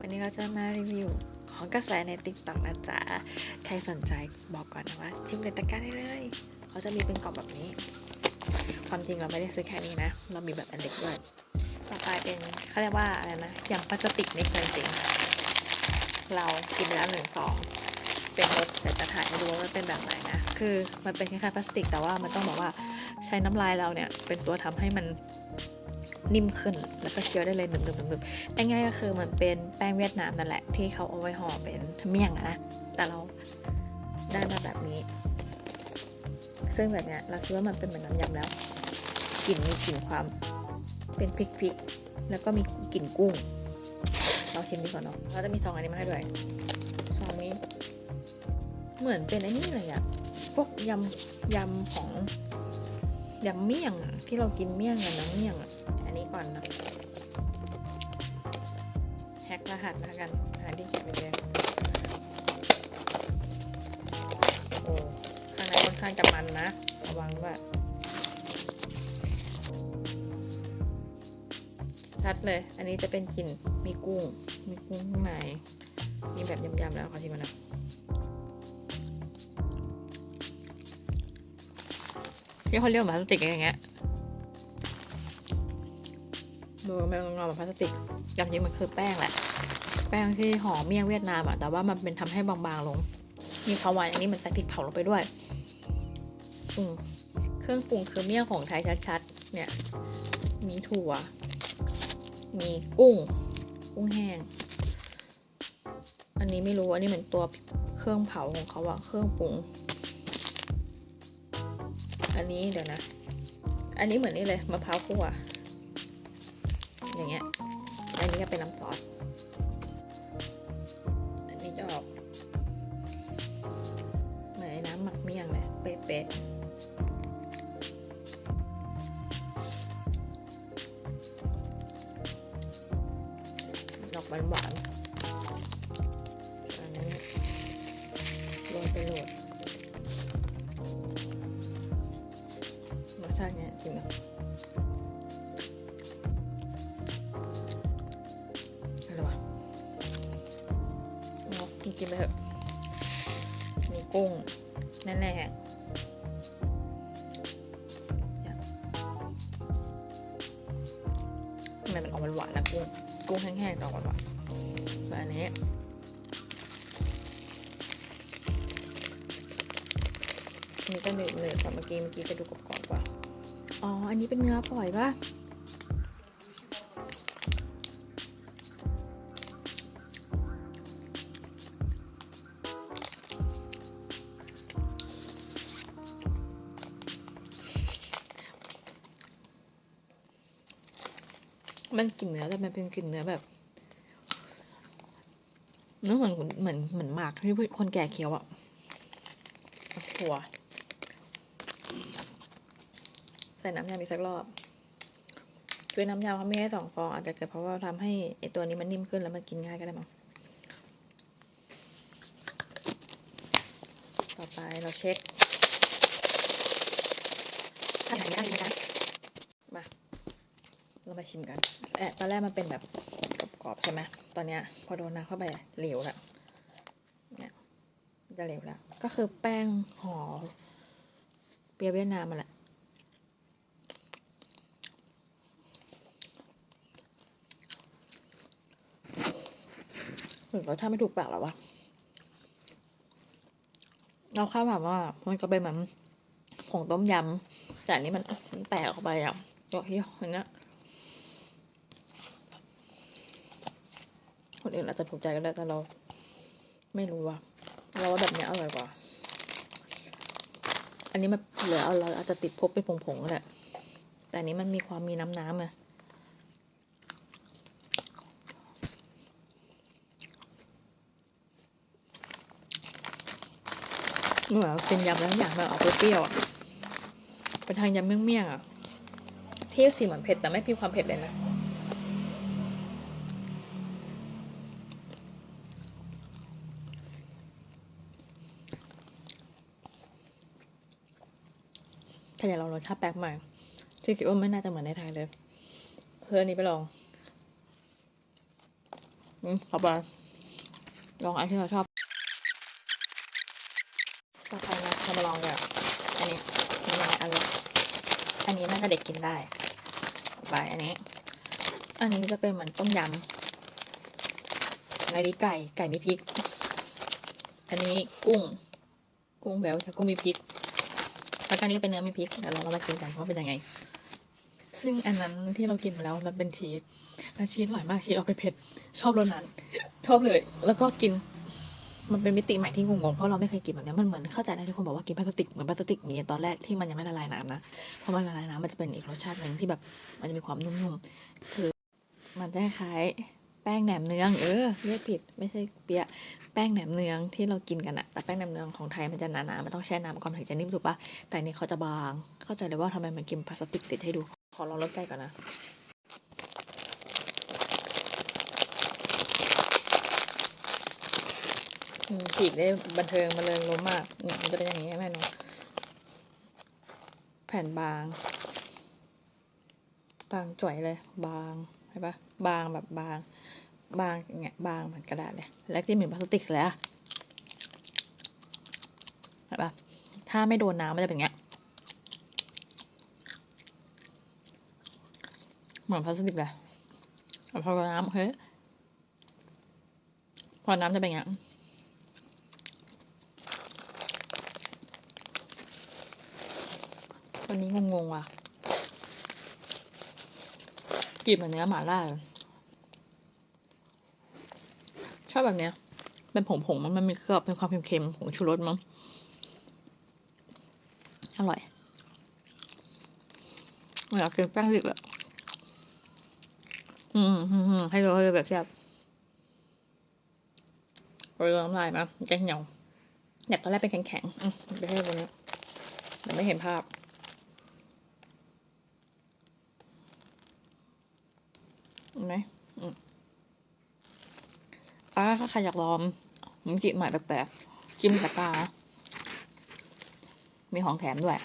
วันนี้เราจะมารีวิวของกระแสในติ๊กต็อกนะจ๊ะ ใครสนใจบอกก่อนนะว่าจิ้มในตะกร้าได้เลยเขาจะมีเป็นกล่องแบบนี้ ความจริงเราไม่ได้ซื้อแค่นี้นะ เรามีแบบอันเล็กด้วยต่อไปเป็นเขาเรียกว่าอะไรนะยำพลาสติกนี่เคยจริง เรากินไปแล้วหนึ่งสองเป็นรสแต่จะถ่ายให้ดูว่ามันเป็นแบบไหนนะ คือมันเป็นคล้ายๆพลาสติกแต่ว่ามันต้องบอกว่าใช้น้ำลายเราเนี่ย เป็นตัวทำให้มัน นิ่มขึ้น แล้วก็เคี้ยวได้เลยหนึบๆๆๆง่ายๆก็คือมันเป็นแป้งเวียดนามนั่นแหละที่เขาเอาไว้ห่อเป็นเมี่ยงนะ แต่เราได้มาแบบนี้ ซึ่งแบบเนี้ยเราคิดว่ามันเป็นเหมือนน้ำยำแล้วกลิ่นมีกลิ่นความเป็นพริกๆแล้วก็มีกลิ่นกุ้งเราชิมดีกว่าเนาะเราจะมีซองอันนี้มาให้ด้วยซองนี้ เหมือนเป็นไอ้นี่เลยอะพวกยำยำของ ยำเมี่ยงอะที่เรากินเมี่ยงกันนะเมี่ยงอะอันนี้ก่อนนะแฮกรหัสล้วกันหาที่เก็บไปเลยโอ้ข้างในค่อนข้างจะมันนะระวังว่าชัดเลย อันนี้จะเป็นกลิ่นมีกุ้ง มีกุ้งข้างในมีแบบยำๆแล้วขอชิมก่อนนะ ที่เขาเรียกว่าพลาสติกอย่างเงี้ยดูมันงอแบบพลาสติกจริงๆมันคือแป้งแหละ แป้งที่ห่อเมี่ยงเวียดนามอะแต่ว่ามันเป็นทำให้บางๆลง มีความหวานอันนี้มันใส่พริกเผาลงไปด้วย อืมเครื่องปรุงคือเมี่ยงของไทยชัดๆเนี่ย มีถั่ว มีกุ้ง กุ้งแห้ง อันนี้ไม่รู้อันนี้เหมือนตัวเครื่องเผาของเขาอะเครื่องปรุง อันนี้เดี๋ยวนะ อันนี้เหมือนนี่เลยมะพร้าวคั่ว อย่างเงี้ย อันนี้ก็เป็นน้ำซอส อันนี้จะออกเหมือนไอ้น้ำหมักเมี่ยงเลยเป๊ะๆดอกหวานๆอันนี้โรยไปโรส ชาติเนี้ยจริงอะไรวะเอกินกินไปเถอะมีกุ้งแน่ๆทำไมมันออกหวานๆนะกุ้งกุ้งแห้งๆแต่ออกหวานๆแบบอันนี้อันนี้ก็เนื้อเนื้อกว่าเมื่อกี้เมื่อกี้จะดูกรอบๆกว่า อ๋อ อันนี้เป็นเนื้อปล่อยปะมันกลิ่นเนื้อแต่มันเป็นกลิ่นเนื้อแบบเนื้อเหมือนเหมือนเหมือนหมากที่คนแก่เคี้ยวอะหัว ใส่น้ำยำอีกสักรอบคือน้ำยำเขาไม่ให้สองฟองอาจจะเกิดเพราะว่าทำให้ไอตัวนี้มันนิ่มขึ้นแล้วมันกินง่ายก็ได้มั้งต่อไปเราเช็คถ้าไหนได้นะมาเรามาชิมกันแอะตอนแรกมันเป็นแบบกรอบๆใช่ไหมตอนเนี้ยพอโดนน้ำเข้าไปเหลวแล้วเนี่ยมันจะเหลวแล้ว ก็คือแป้งห่อเปียเวียดนามมาแหละ หรือรสชาติไม่ถูกปากหรอวะเราคาดหวังว่า มันจะเป็นเหมือนผงต้มยำแต่อันนี้มันมันแตกออกไปอะตัวที่อันเนี้ยคนอื่นอาจจะถูกใจก็ได้แต่เรา ไม่รู้ว่า เราว่าแบบเนี้ยอร่อยกว่า อันนี้มันเหลือเอาเราอาจจะติดพบเป็นผงๆก็ได้แต่อันนี้มันมีความมีน้ำน้ำอ เหมือนเป็นยำแล้วอย่างแบบออกเปรี้ยวอะเป็นทางยำเมี่ยงๆอะที่สีเหมือนเผ็ดแต่ไม่มีความเผ็ดเลยนะถ้าอยากลองรสชาติแปลกใหม่ ที่คิดว่าไม่น่าจะเหมือนในไทยเลย เพื่อนนี้ไปลอง อืมต่อไปลองอันที่เราชอบ ต่อไปนะเรามาลองแบบอันนี้มีหลายอันเลยอันนี้น่าจะเด็กกินได้ไปอันนี้ อันนี้จะเป็นเหมือนต้มยำอันนี้ไก่ไก่มีพริก อันนี้กุ้ง กุ้งแบบแต่กุ้งมีพริกแล้วก็อันนี้เป็นเนื้อมีพริกเดี๋ยวเรามากินกันว่าเป็นยังไง ซึ่งอันนั้นที่เรากินมาแล้วมันเป็นชีสและชีสอร่อยมากชีสเอาไปเผ็ดชอบรสนั้น ชอบเลย แล้วก็กิน มันเป็นมิติใหม่ที่งงๆ เพราะเราไม่เคยกินแบบนี้มันเหมือนเข้าใจนะที่คนบอกว่ากินพลาสติกเหมือนพลาสติกอย่างนี้ตอนแรกที่มันยังไม่ละลายน้ำนะเพราะมันละลายน้ำมันจะเป็นอีกรสชาติหนึ่งที่แบบมันจะมีความนุ่มๆคือมันจะคล้ายแป้งแหนมเนืองเออเรียกผิดไม่ใช่เปียะแป้งแหนมเนืองที่เรากินกันอะแต่แป้งแหนมเนืองของไทยมันจะหนาๆมันต้องแช่น้ำก่อนถึงจะนิ่มถูกปะแต่อันนี่เขาจะบาง เข้าใจเลยว่าทำไมมันกินพลาสติกติดให้ดูขอลองรสใกล้ก่อนนะ อืม ฉีกได้บันเทิงมาเริงล้มมากอืมมันจะเป็นอย่างนี้แม่นงแผ่นบาง บางจ่อยเลย บางใช่ปะบางแบบบางบางอย่างเงี้ยบางเหมือนกระดาษเลยแล้วที่เหมือนพลาสติกเลยอะเห็นปะถ้าไม่โดนน้ำมันจะเป็นอย่างเงี้ยเหมือนพลาสติกเลยพอโดนน้ำเฮ้ยพอน้ำจะเป็นอย่างเงี้ย วันนี้งงๆว่ะกลินเหมือนเนื้อหมาล่าชอบแบบเนี้ย เป็นผงผงๆมันมันมีเคลือบเป็นความเค็มๆของชูรสมั้งอร่อยอยากกินแป้งดิบอะอืมอืมอืมให้ดูให้ดูแบบแซ่บโรยน้ำลายมามันจะเหนียวเนี่ยตอนแรกเป็นแข็งๆอืมไปให้ตรงนี้เดี๋ยวไม่เห็นภาพ เห็นไหมอ่าถ้าใครอยากลองมิจิใหม่แปลกๆกิมตะกา มีของแถมด้วย